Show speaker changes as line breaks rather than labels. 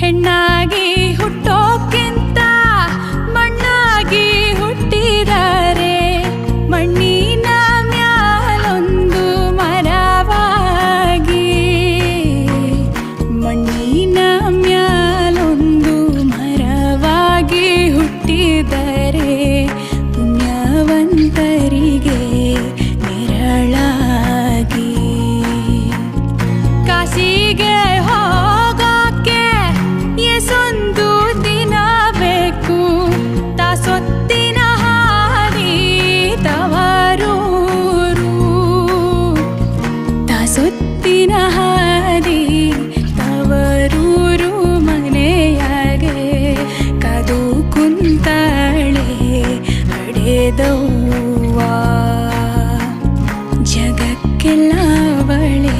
ಹೆಣ್ಣಾಗಿ ಹುಟ್ಟೋ ಸುತ್ತಿನ ಹಾದಿ ತವರೂರು ಮನೆಯಾಗೆ ಕದು ಕುಂತಾಳೆ ಹಡೆದವ್ವ ಜಗಕ್ಕೆಲ್ಲವಳೆ